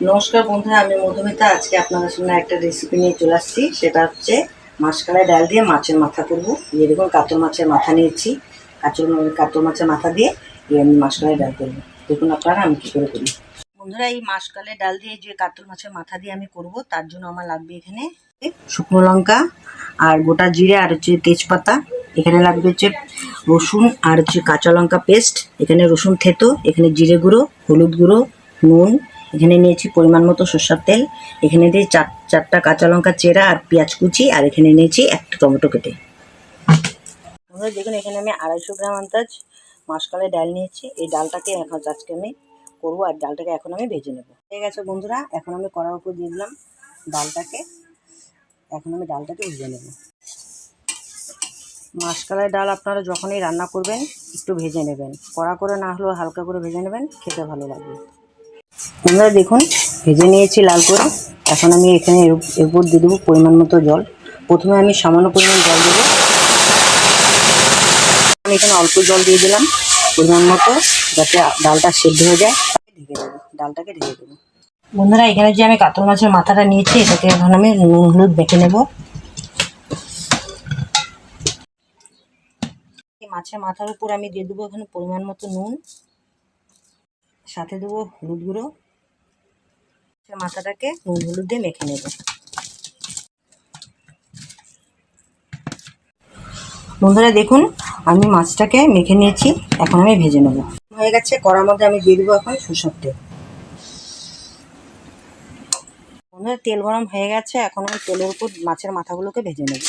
নমস্কার বন্ধুরা, আমি মধুমিতা। আজকে আপনাদের সামনে একটা রেসিপি নিয়ে চলে আসছি। সেটা হচ্ছে মাসকালাই ডাল দিয়ে মাছের মাথা করব। এই দেখুন, কাতল মাছের মাথা নিয়েছি। কাতল কাতল মাছের মাথা দিয়ে আমি মাসকালাই ডাল করব। দেখুন আপনারা, আমি কী করে করি। বন্ধুরা, এই মাসকালাই ডাল দিয়ে যে কাতল মাছের মাথা দিয়ে আমি করব, তার জন্য আমার লাগবে এখানে শুকনো লঙ্কা আর গোটা জিরে আর হচ্ছে তেজপাতা। এখানে লাগবে হচ্ছে রসুন আর হচ্ছে কাঁচা লঙ্কা পেস্ট। এখানে রসুন থেতো, এখানে জিরে গুঁড়ো, হলুদ গুঁড়ো, নুন এখানে নিয়েছি পরিমাণ মতো সর্ষার তেল। এখানে দিয়ে চার, চারটা কাঁচা লঙ্কা চেরা আর পেঁয়াজ কুচি, আর এখানে নিয়েছি একটা টমেটো কেটে। দেখুন, এখানে আমি আড়াইশো গ্রাম আন্দাজ মাসকালে ডাল নিয়েছি। এই ডালটাকে এখন আজকে আমি করব, আর ডালটাকে এখন আমি ভেজে নেব। ঠিক আছে বন্ধুরা, এখন আমি কড়ার উপর দিয়ে দিলাম ডালটাকে। এখন আমি ডালটাকে ভেজে নেব। মাসকালাই ডাল আপনারা যখনই রান্না করবেন, একটু ভেজে নেবেন। কড়া করে না হলেও হালকা করে ভেজে নেবেন, খেতে ভালো লাগবে। বন্ধুরা দেখুন, ভেজে নিয়েছি লাল করে। এখন আমি এখানে এর উপ- এর উপর দিয়ে দেবো পরিমাণ মতো জল। প্রথমে আমি সামান্য পরিমাণ জল দেবো। আমি এখানে অল্প জল দিয়ে দিলাম পরিমাণ মতো, যাতে ডালটা সেদ্ধ হয়ে যায়। ঢেকে দেবো, ডালটাকে ঢেকে দেবো। বন্ধুরা, এখানে যে আমি কাতল মাছের মাথাটা নিয়েছি, এটাকে এখন আমি নুন, হলুদ মেখে নেব। মাছের মাথার উপর আমি দিয়ে দেবো এখানে পরিমাণ মতো নুন। সাথে দেবো হলুদ গুঁড়ো। মাথাটাকে নুন হলুদ দিয়ে মেখে নেব। বন্ধুরা দেখুন, আমি মাছটাকে মেখে নিয়েছি, এখন আমি ভেজে নেব। হয়ে গেছে কড়ার মধ্যে আমি দিয়ে দেবো এখন সরষের তেল। বন্ধুরা, তেল গরম হয়ে গেছে, এখন আমি তেলের উপর মাছের মাথাগুলোকে ভেজে নেব।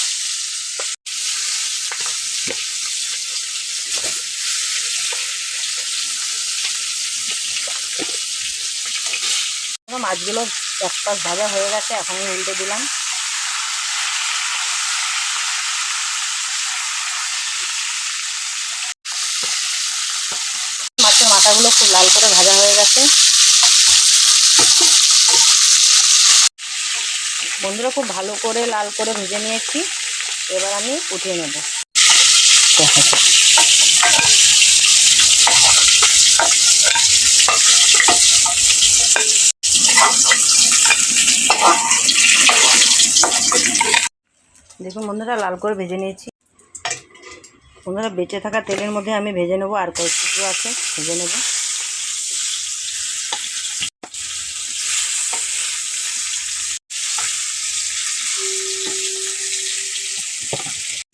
মাছগুলো এক পাশ ভাজা হয়ে গেছে, এখন আমি উল্টে দিলাম। মাছের মাথাগুলো খুব লাল করে ভাজা হয়ে গেছে। বন্ধুরা, খুব ভালো করে লাল করে ভেজে নিয়েছি। এবার আমি উঠিয়ে নেব। দেখুন বন্ধুরা, লাল করে ভেজে নিয়েছি। বন্ধুরা, বেঁচে থাকা তেলের মধ্যে আমি ভেজে নেব আর কয়েকটুকু আছে, ভেজে নেব।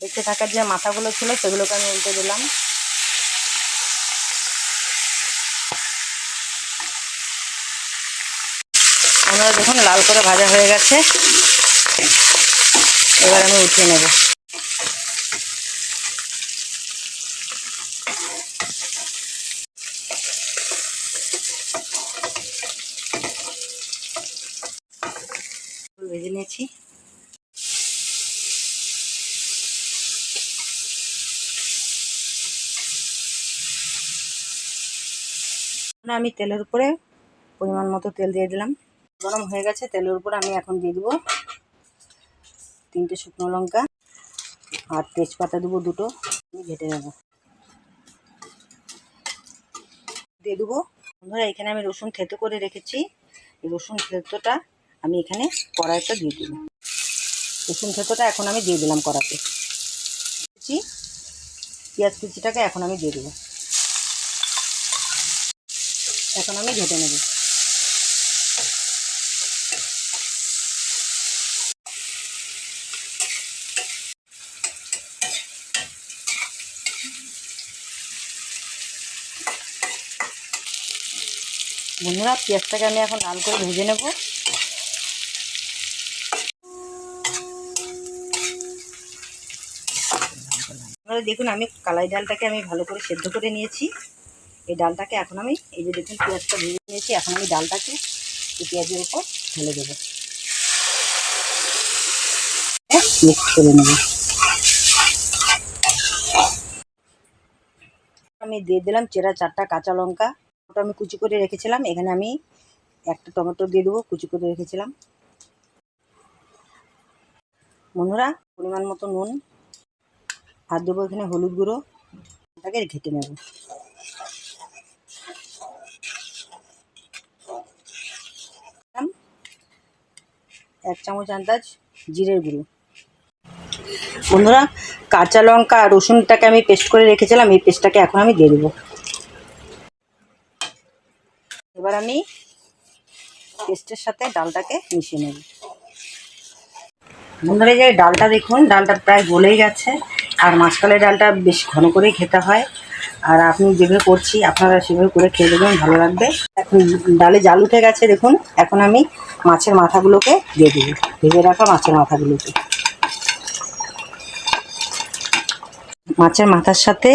বেঁচে থাকার যে মাথাগুলো ছিল, সেগুলোকে আমি উল্টে দিলাম। আমরা দেখুন, লাল করে ভাজা হয়ে গেছে। এবার আমি উঠিয়ে নেব। ভেজে নিয়েছি। আমি তেলের উপরে পরিমাণ মতো তেল দিয়ে দিলাম। গরম হয়ে গেছে, তেলের উপর আমি এখন দিয়ে দেবো তিনটে শুকনো লঙ্কা আর তেজপাতা দেবো দুটো, আমি ঘেটে নেব। দিয়ে দেবো। বন্ধুরা, এখানে আমি রসুন থেতো করে রেখেছি। রসুন থেতোটা আমি এখানে কড়াইতে দিয়ে দেবো। রসুন থেতোটা এখন আমি দিয়ে দিলাম কড়াতে পেঁয়াজ কুচিটাকে এখন আমি দিয়ে দেবো। এখন আমি ঘেটে নেব। বন্ধুরা, পেঁয়াজটাকে আমি এখন লাল করে ভেজে নেব। আপনারা দেখুন, আমি কালাই ডালটাকে আমি ভালো করে সেদ্ধ করে নিয়েছি। এই ডালটাকে এখন আমি, এই যে দেখুন, পেঁয়াজটা ভেজে নিয়েছি। এখন আমি ডালটাকে এই পেঁয়াজের উপর ঢেলে দেবো। আমি দিয়ে দিলাম চেরা চারটা কাঁচা লঙ্কা। ওটা আমি কুচি করে রেখেছিলাম। এখানে আমি একটা টমেটো দিয়ে দেবো, কুচি করে রেখেছিলাম। বন্ধুরা, পরিমাণ মতো নুন আর দেবো এখানে হলুদ গুঁড়ো। এটাকে ঘেটে নেব। এক চামচ আন্দাজ জিরের গুঁড়ো। বন্ধুরা, কাঁচা লঙ্কা রসুনটাকে আমি পেস্ট করে রেখেছিলাম, এই পেস্টটাকে এখন আমি দিয়ে দেবো। এবার আমি পেস্টের সাথে ডালটাকে মিশিয়ে নেব। বন্ধুরা যে ডালটা দেখুন, ডালটা প্রায় গলেই গেছে। আর মাছকালের ডালটা বেশ ঘন করেই খেতে হয়। আর আপনি যেভাবে করছি, আপনারা সেভাবে করে খেয়ে দেবেন ভালো লাগবে। এখন ডালে জাল উঠে গেছে, দেখুন। এখন আমি মাছের মাথাগুলোকে দিয়ে দেবো। ভেজে রাখা মাছের মাথাগুলোকে। মাছের মাথার সাথে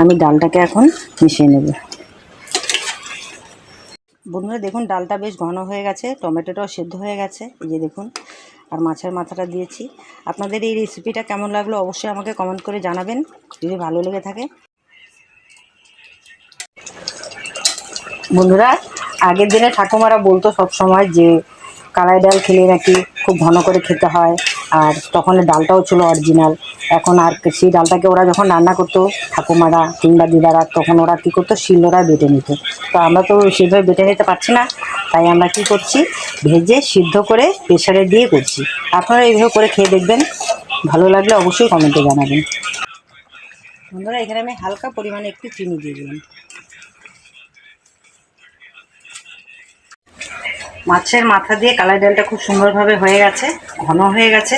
আমি ডালটাকে এখন মিশিয়ে নেব। বন্ধুরা, দেখুন, ডালটা বেশ ঘন হয়ে গেছে, টমেটোটাও সেদ্ধ হয়ে গেছে, এই যে দেখুন, আর মাছের মাথাটা দিয়েছি। আপনাদের এই রেসিপিটা কেমন লাগল অবশ্যই আমাকে কমেন্ট করে জানাবেন, যদি ভালো লেগে থাকে। বন্ধুরা, আগের দিনে ঠাকুমারা বলতো সব সময় যে, কালাই ডাল খেলে নাকি খুব ঘন করে খেতে হয়, আর তখন ডালটাও ছিল অরিজিনাল এখন আর সেই ডালটাকে ওরা যখন রান্না করতো, ঠাকুমারা কিংবা দিদারা, তখন ওরা কী করতো? শিলনোড়ায় বেটে নিত। তো আমরা তো সেভাবে বেটে নিতে পারছি না। তাই আমরা কি করছি? ভেজে সিদ্ধ করে প্রেশারে দিয়ে করছি। আপনারা এইভাবে করে খেয়ে দেখবেন। ভালো লাগলে অবশ্যই কমেন্টে জানাবেন। বন্ধুরা, এখানে আমি হালকা পরিমাণে একটু চিনি দিয়ে দিলাম। মাছের মাথা দিয়ে কালাই ডালটা খুব সুন্দরভাবে হয়ে গেছে, ঘন হয়ে গেছে।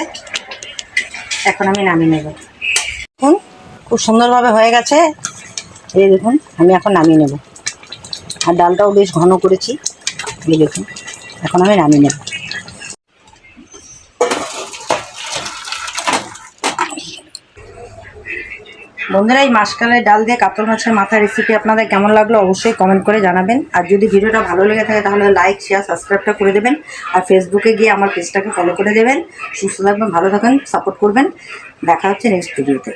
এখন আমি নামিয়ে নেব। দেখুন, খুব সুন্দরভাবে হয়ে গেছে। এই দেখুন, আমি এখন নামিয়ে নেব। আর ডালটাও বেশ ঘন করেছি। এই দেখুন, এখন আমি নামিয়ে নেব। বন্ধুরা, এই মাসকালের ডাল দিয়ে কাতল মাছের মাথা রেসিপি আপনাদের কেমন লাগল অবশ্যই কমেন্ট করে জানাবেন। আর যদি ভিডিওটা ভালো লেগে থাকে, তাহলে লাইক শেয়ার সাবস্ক্রাইবটা করে দেবেন। আর ফেসবুকে গিয়ে আমার পেজটাকে ফলো করে দেবেন। সুস্থ থাকবেন, ভালো থাকেন সাপোর্ট করবেন। দেখা হচ্ছে নেক্সট ভিডিওতে